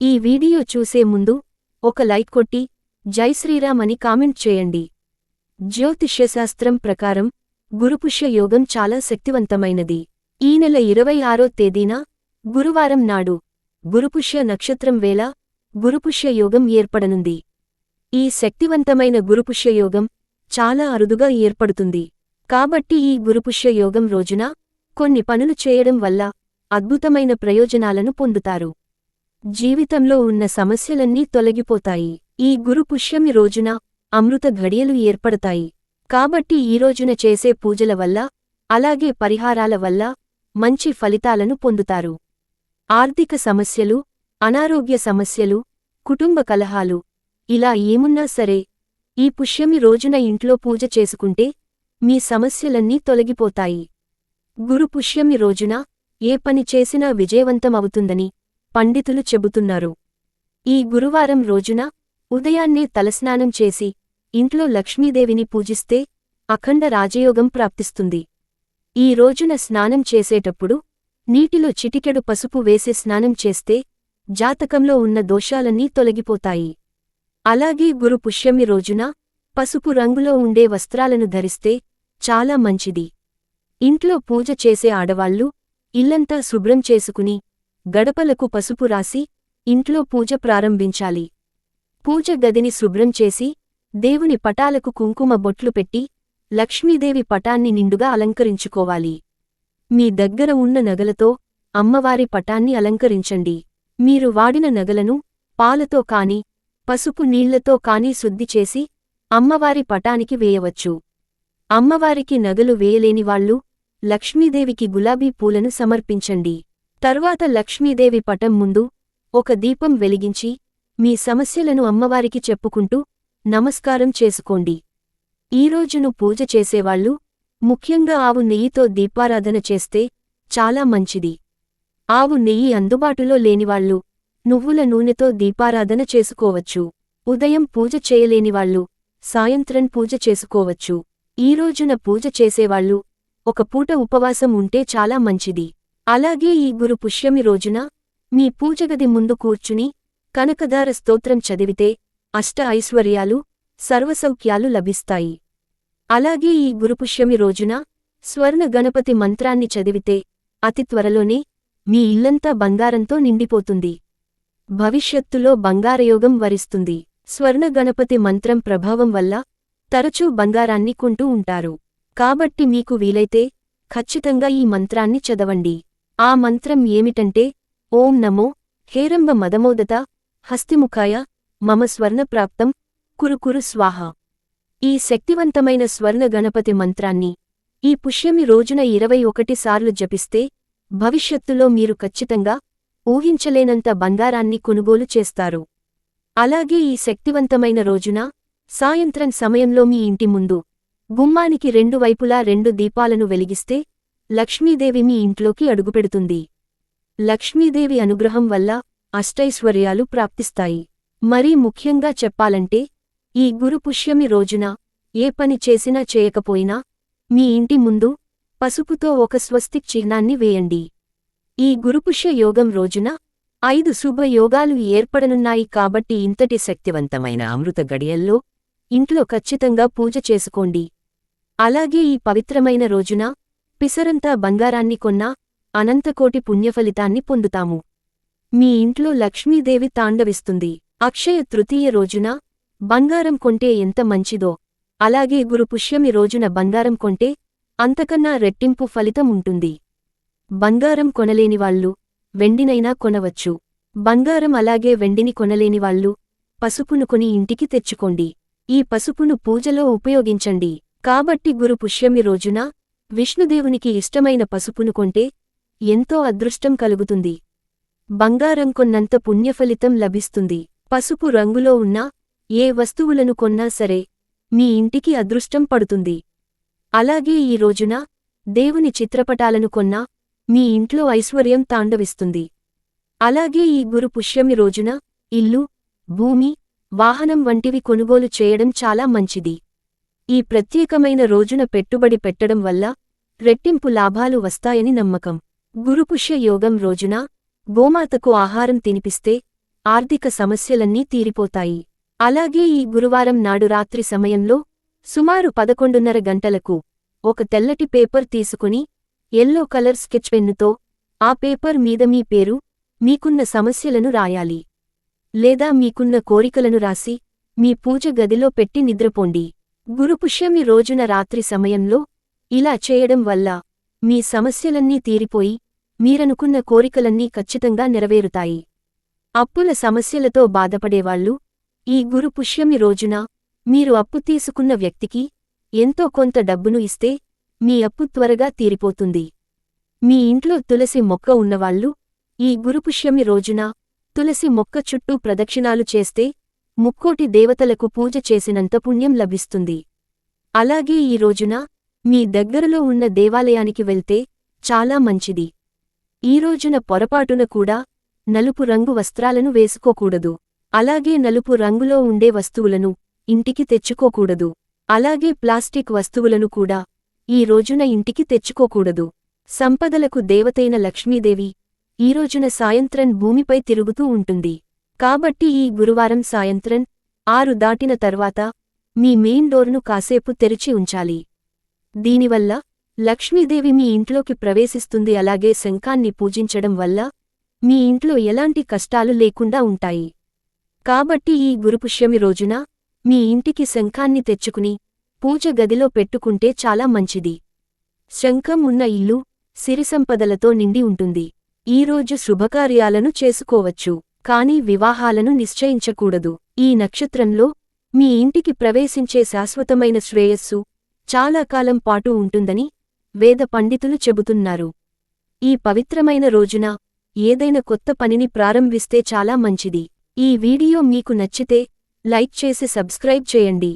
ఈ వీడియో చూసే ముందు ఒక లైక్ కొట్టి జై శ్రీరామ్ అని కామెంట్ చేయండి. జ్యోతిష్యశాస్త్రం ప్రకారం గురుపుష్య యోగం చాలా శక్తివంతమైనది. ఈ నెల ఇరవై ఆరో తేదీన గురువారం నాడు గురుపుష్య నక్షత్రం వేళ గురుపుష్య యోగం ఏర్పడనుంది. ఈ శక్తివంతమైన గురుపుష్య యోగం చాలా అరుదుగా ఏర్పడుతుంది. కాబట్టి ఈ గురుపుష్య యోగం రోజున కొన్ని పనులు చేయడం వల్ల అద్భుతమైన ప్రయోజనాలను పొందుతారు. జీవితంలో ఉన్న సమస్యలన్నీ తొలగిపోతాయి. ఈ గురుపుష్యమి రోజున అమృత ఘడియలు ఏర్పడతాయి. కాబట్టి ఈ రోజున చేసే పూజల వల్ల అలాగే పరిహారాల వల్ల మంచి ఫలితాలను పొందుతారు. ఆర్థిక సమస్యలు అనారోగ్య సమస్యలు కుటుంబ కలహాలు ఇలా ఏమున్నా సరే ఈ పుష్యమి రోజున ఇంట్లో పూజ చేసుకుంటే మీ సమస్యలన్నీ తొలగిపోతాయి. గురు పుష్యమి రోజున ఏ పని చేసినా విజయవంతమవుతుందని పండితులు చెబుతున్నారు. ఈ గురువారం రోజున ఉదయాన్నే తలస్నానం చేసి ఇంట్లో లక్ష్మీదేవిని పూజిస్తే అఖండ రాజయోగం ప్రాప్తిస్తుంది. ఈ రోజున స్నానం చేసేటప్పుడు నీటిలో చిటికెడు పసుపు వేసి స్నానం చేస్తే జాతకంలో ఉన్న దోషాలన్నీ తొలగిపోతాయి. అలాగే గురు పుష్యమి రోజున పసుపు రంగులో ఉండే వస్త్రాలను ధరిస్తే చాలా మంచిది. ఇంట్లో పూజ చేసే ఆడవాళ్ళు ఇల్లంతా శుభ్రం చేసుకుని గడపలకు పసుపు రాసి ఇంట్లో పూజ ప్రారంభించాలి. పూజ గదిని శుభ్రం చేసి దేవుని పటాలకు కుంకుమ బొట్లు పెట్టి లక్ష్మీదేవి పటాన్ని నిండుగా అలంకరించుకోవాలి. మీ దగ్గర ఉన్న నగలతో అమ్మవారి పటాన్ని అలంకరించండి. మీరు వాడిన నగలను పాలతో కాని పసుపు నీళ్ళతో కాని శుద్ధి చేసి అమ్మవారి పటానికి వేయవచ్చు. అమ్మవారికి నగలు వేయలేనివాళ్ళు లక్ష్మీదేవికి గులాబీ పూలను సమర్పించండి. తర్వాత లక్ష్మీదేవి పటం ముందు ఒక దీపం వెలిగించి మీ సమస్యలను అమ్మవారికి చెప్పుకుంటూ నమస్కారం చేసుకోండి. ఈ రోజును పూజ చేసేవాళ్ళు ముఖ్యంగా ఆవు నెయ్యితో దీపారాధన చేస్తే చాలా మంచిది. ఆవు నెయ్యి అందుబాటులో లేనివాళ్ళు నువ్వుల నూనెతో దీపారాధన చేసుకోవచ్చు. ఉదయం పూజ చేయలేనివాళ్ళు సాయంత్రం పూజ చేసుకోవచ్చు. ఈ రోజున పూజ చేసేవాళ్ళు ఒక పూట ఉపవాసం ఉంటే చాలా మంచిది. అలాగే ఈ గురు పుష్యమి రోజున మీ పూజగది ముందు కూర్చుని కనకదార స్తోత్రం చదివితే అష్ట ఐశ్వర్యాలు సర్వసౌఖ్యాలు లభిస్తాయి. అలాగే ఈ గురుపుష్యమి రోజున స్వర్ణ గణపతి మంత్రాన్ని చదివితే అతి త్వరలోనే మీ ఇల్లంతా బంగారంతో నిండిపోతుంది. భవిష్యత్తులో బంగారయోగం వరిస్తుంది. స్వర్ణ గణపతి మంత్రం ప్రభావం వల్ల తరచూ బంగారాన్ని కొంటూ ఉంటారు. కాబట్టి మీకు వీలైతే ఖచ్చితంగా ఈ మంత్రాన్ని చదవండి. ఆ మంత్రం ఏమిటంటే ఓం నమో హేరంబ మదమోదత హస్తిముఖాయ మమ స్వర్ణప్రాప్తం కురుకురు స్వాహ. ఈ శక్తివంతమైన స్వర్ణ గణపతి మంత్రాన్ని ఈ పుష్యమి రోజున ఇరవై ఒకటి సార్లు జపిస్తే భవిష్యత్తులో మీరు ఖచ్చితంగా ఊహించలేనంత బంగారాన్ని కొనుగోలు చేస్తారు. అలాగే ఈ శక్తివంతమైన రోజున సాయంత్రం సమయంలో మీ ఇంటి ముందు గుమ్మానికి రెండు వైపులా రెండు దీపాలను వెలిగిస్తే లక్ష్మీదేవి మీ ఇంట్లోకి అడుగుపెడుతుంది. లక్ష్మీదేవి అనుగ్రహం వల్ల అష్టైశ్వర్యాలు ప్రాప్తిస్తాయి. మరీ ముఖ్యంగా చెప్పాలంటే ఈ గురుపుష్యమి రోజున ఏ పని చేసినా చేయకపోయినా మీ ఇంటి ముందు పసుపుతో ఒక స్వస్తిక్ చిహ్నాన్ని వేయండి. ఈ గురుపుష్య యోగం రోజున ఐదు శుభ యోగాలు ఏర్పడనున్నాయి కాబట్టి ఇంతటి శక్తివంతమైన అమృత గడియల్లో ఇంట్లో ఖచ్చితంగా పూజ చేసుకోండి. అలాగే ఈ పవిత్రమైన రోజున పిసరంతా బంగారాన్ని కొన్నా అనంతకోటి పుణ్యఫలితాన్ని పొందుతాము. మీ ఇంట్లో లక్ష్మీదేవి తాండవిస్తుంది. అక్షయ తృతీయ రోజున బంగారం కొంటే ఎంత మంచిదో అలాగే గురు పుష్యమి రోజున బంగారం కొంటే అంతకన్నా రెట్టింపు ఫలితం ఉంటుంది. బంగారం కొనలేనివాళ్ళు వెండినైనా కొనవచ్చు. బంగారం అలాగే వెండిని కొనలేనివాళ్ళు పసుపును కొని ఇంటికి తెచ్చుకోండి. ఈ పసుపును పూజలో ఉపయోగించండి. కాబట్టి గురు పుష్యమి రోజున విష్ణుదేవునికి ఇష్టమైన పసుపును కొంటే ఎంతో అదృష్టం కలుగుతుంది. బంగారం కొన్నంత పుణ్యఫలితం లభిస్తుంది. పసుపు రంగులో ఉన్న ఏ వస్తువులను కొన్నా సరే మీ ఇంటికి అదృష్టం పడుతుంది. అలాగే ఈ రోజున దేవుని చిత్రపటాలను కొన్నా మీ ఇంట్లో ఐశ్వర్యం తాండవిస్తుంది. అలాగే ఈ గురు పుష్యమి రోజున ఇల్లు భూమి వాహనం వంటివి కొనుగోలు చేయడం చాలా మంచిది. ఈ ప్రత్యేకమైన రోజున పెట్టుబడి పెట్టడం వల్ల రెట్టింపు లాభాలు వస్తాయని నమ్మకం. గురుపుష్య యోగం రోజున గోమాతకు ఆహారం తినిపిస్తే ఆర్థిక సమస్యలన్నీ తీరిపోతాయి. అలాగే ఈ గురువారం నాడు రాత్రి సమయంలో సుమారు పదకొండున్నర గంటలకు ఒక తెల్లటి పేపర్ తీసుకుని ఎల్లో కలర్ స్కెచ్ పెన్నుతో ఆ పేపర్ మీద మీ పేరు మీకున్న సమస్యలను రాయాలి. లేదా మీకున్న కోరికలను రాసి మీ పూజ గదిలో పెట్టి నిద్రపోండి. గురుపుష్యమి రోజున రాత్రి సమయంలో ఇలా చేయడం వల్ల మీ సమస్యలన్నీ తీరిపోయి మీరనుకున్న కోరికలన్నీ ఖచ్చితంగా నెరవేరుతాయి. అప్పుల సమస్యలతో బాధపడేవాళ్ళు ఈ గురుపుష్యమి రోజున మీరు అప్పు తీసుకున్న వ్యక్తికి ఎంతో కొంత డబ్బును ఇస్తే మీ అప్పు త్వరగా తీరిపోతుంది. మీ ఇంట్లో తులసి మొక్క ఉన్నవాళ్ళు ఈ గురుపుష్యమి రోజున తులసి మొక్క చుట్టూ ప్రదక్షిణాలు చేస్తే ముక్కోటి దేవతలకు పూజ చేసినంత పుణ్యం లభిస్తుంది. అలాగే ఈ రోజున మీ దగ్గరలో ఉన్న దేవాలయానికి వెళ్తే చాలా మంచిది. ఈ రోజున పొరపాటున కూడా నలుపు రంగు వస్త్రాలను వేసుకోకూడదు. అలాగే నలుపు రంగులో ఉండే వస్తువులను ఇంటికి తెచ్చుకోకూడదు. అలాగే ప్లాస్టిక్ వస్తువులను కూడా ఈ రోజున ఇంటికి తెచ్చుకోకూడదు. సంపదలకు దేవతైన లక్ష్మీదేవి ఈ రోజున సాయంత్రం భూమిపై తిరుగుతూ ఉంటుంది. కాబట్టి ఈ గురువారం సాయంత్రం ఆరు దాటిన తర్వాత మీ మెయిన్ డోర్ను కాసేపు తెరిచి ఉంచాలి. దీనివల్ల లక్ష్మీదేవి మీ ఇంట్లోకి ప్రవేశిస్తుంది. అలాగే శంఖాన్ని పూజించడం వల్ల మీ ఇంట్లో ఎలాంటి కష్టాలు లేకుండా ఉంటాయి. కాబట్టి ఈ గురుపుష్యమి రోజున మీ ఇంటికి శంఖాన్ని తెచ్చుకుని పూజ గదిలో పెట్టుకుంటే చాలా మంచిది. శంఖం ఉన్న ఇల్లు సిరిసంపదలతో నిండి ఉంటుంది. ఈరోజు శుభకార్యాలను చేసుకోవచ్చు. కాని వివాహాలను నిశ్చయించకూడదు. ఈ నక్షత్రంలో మీ ఇంటికి ప్రవేశించే శాశ్వతమైన శ్రేయస్సు చాలా కాలం పాటు ఉంటుందని వేద పండితులు చెబుతున్నారు. ఈ పవిత్రమైన రోజున ఏదైనా కొత్త పనిని ప్రారంభిస్తే చాలా మంచిది. ఈ వీడియో మీకు నచ్చితే లైక్ చేసి సబ్స్క్రైబ్ చేయండి.